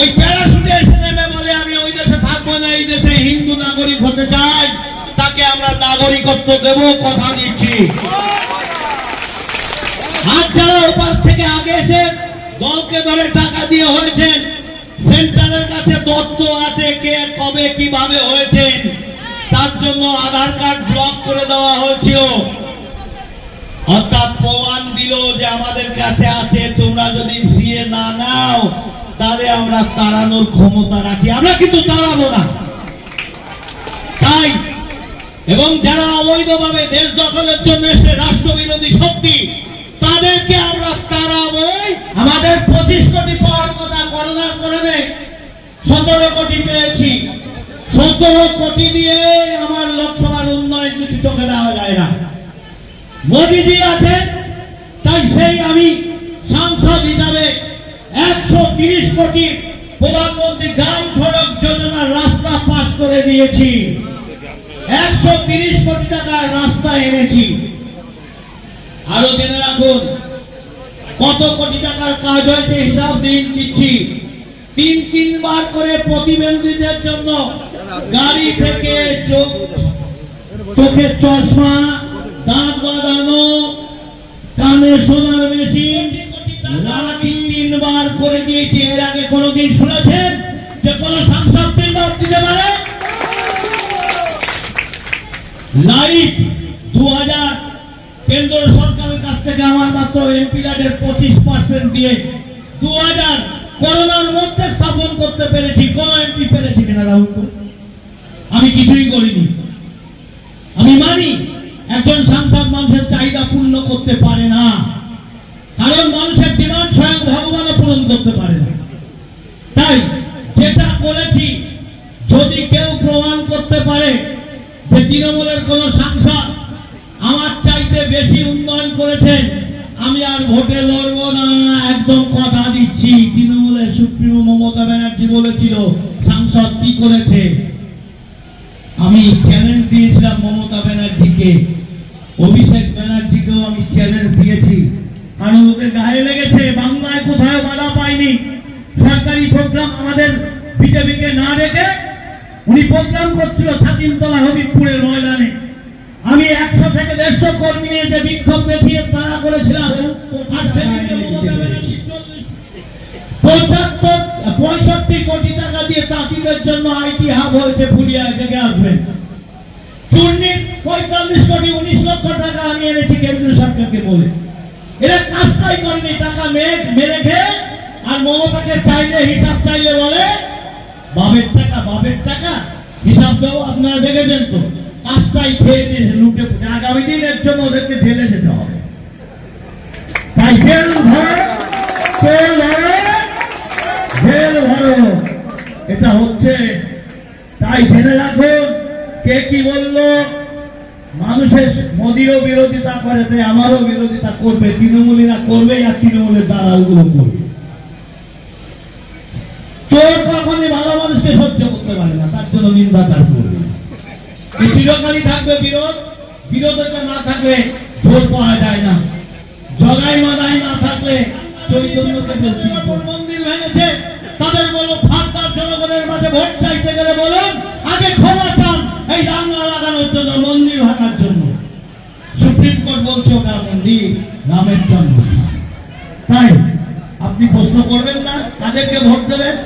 ওই প্যারাসুটে এসে নেমে বলে, আমি ওই দেশে থাকব না, এই দেশে হিন্দু নাগরিক হতে চাই। তাকে আমরা নাগরিকত্ব দেব, কথা দিচ্ছি। হাত যারা ওপার থেকে আগে এসে দলকে ধরে টাকা দিয়ে হয়েছেন। সেন্টারের কাছে তথ্য আছে কে, কবে, কীভাবে হয়েছেন। তার জন্য আধার কার্ড ব্লক করে দেওয়া হয়েছিল। অর্থাৎ প্রমাণ দিল যে আমাদের কাছে আছে, তোমরা যদি সিএ না নাও তাহলে আমরা তাড়ানোর ক্ষমতা রাখি। আমরা কিন্তু তাড়াবো না। তাই, এবং যারা অবৈধভাবে দেশ দখলের জন্য এসে রাষ্ট্রবিরোধী শক্তি, তাদেরকে আমরা তাড়াবই। আমাদের পঁচিশ কোটি পাওয়ার কথা কারণে সতেরো কোটি পেয়েছি। সতেরো কোটি দিয়ে আমার লোকসভার উন্নয়ন কিছু চোখে দেওয়া যায় না। মোদিজি আছেন, তাই সেই আমি সাংসদ হিসাবে একশো তিরিশ কোটি প্রধানমন্ত্রী গ্রাম সড়ক রাস্তা পাস করে দিয়েছি। একশো তিরিশ কোটি টাকার রাস্তা এনেছি। আরও জেনে রাখুন, কত কোটি টাকার কাজ হয়েছে হিসাব দিন দিচ্ছি। তিন তিনবার করে প্রতিবন্ধীদের জন্য গাড়ি থেকে চোখ চোখের চশমা, দাঁত বাঁধানো, কানে শোনার মেশিন দিয়েছি এর আগে কোনোদিন শুনেছেন যে কোন সাংসদ দিতে পারে? দু কেন্দ্র সরকারের কাছ থেকে আমার মাত্র পঁচিশ পার্সেন্ট দিয়ে দু হাজার করোনার মধ্যে স্থাপন করতে পেরেছি। কোন এমপি পেরেছি কিনা রাহুল আমি কিছুই করিনি। আমি মানি, একজন সাংসদ মানুষের চাহিদা পূর্ণ করতে পারে না। কারণ মানুষের ডিমান্ড স্বয়ং ভগবানও পূরণ করতে পারে না। তাই যেটা করেছি যদি কেউ প্রমাণ করতে পারে যে তৃণমূলের কোন সাংসদ আমার চাইতে বেশি উন্নয়ন করেছেন আমি আর ভোটে লড়বো না। একদম কথা দিচ্ছি, তৃণমূলের সুপ্রিমো মমতা ব্যানার্জি বলেছিল, সাংসদ কি করেছে? আমি চ্যালেঞ্জ দিয়েছিলাম মমতা ব্যানার্জিকে। অভিষেক ব্যানার্জিকেও আমি চ্যালেঞ্জ দিয়েছি। কারণ ওদের গায়ে লেগেছে কোথাও বাধা পাইনি সরকারি প্রোগ্রাম আমাদের বিজেপিকে না রেখে উনি প্রোগ্রাম করছিল থাকিমতলা হবিবপুরের ময়দানে। আমি একশো থেকে দেড়শো কর্মী নিয়ে যে বিক্ষোভ দেখিয়ে তারা করেছিলাম পঁচাত্তর, পঁয়ষট্টি কোটি টাকা দিয়ে তাঁতিদের জন্য আইটি হাব হয়েছে ফুলিয়ায় থেকে আসবেন চূর্ণির পঁয়তাল্লিশ কোটি, উনিশ লক্ষ টাকা আমি এনেছি কেন্দ্রীয় সরকারকে বলে। এরা কাজটাই করেনি, টাকা মেরে মেরে খেয়ে, আর মমতাকে চাইলে, হিসাব চাইলে বলে বাবের টাকা বাবের টাকা, হিসাব দেবো আপনারা দেখেছেন তো। কাজটাই খেয়ে দিয়েছে পুটে। আগামী দিনের জন্য ওদেরকে জেলে যেতে হবে। তাই জেল ধরে জেল ধরে জেল ভরো। এটা হচ্ছে, তাই জেনে রাখুন, কে কি বলল? মানুষের মোদিও বিরোধিতা করে, তাই আমারও বিরোধিতা করবে, তৃণমূলীরা করবে, আর তৃণমূলের দালালগুলো করবে। কখনই ভালো মানুষকে সহ্য করতে পারে না, তার জন্য নিন্দা তার করবে চিরকালই থাকবে বিরোধ না থাকলে জোর পাওয়া যায় না। জগাই মাদাই না থাকলে চৈতন্যকে মন্দির ভেঙেছে, তাদের বলো জনগণের মাঝে ভোট চাইতে গেলে বলুন, আগে ক্ষমা চান, এই রান্না লাগানোর জন্য। জন্য। সুপ্রিম কোর্ট বলছে ওটা মন্দির রামের জন্য। তাই আপনি প্রশ্ন করবেন না, তাদেরকে ভোট দেবেন।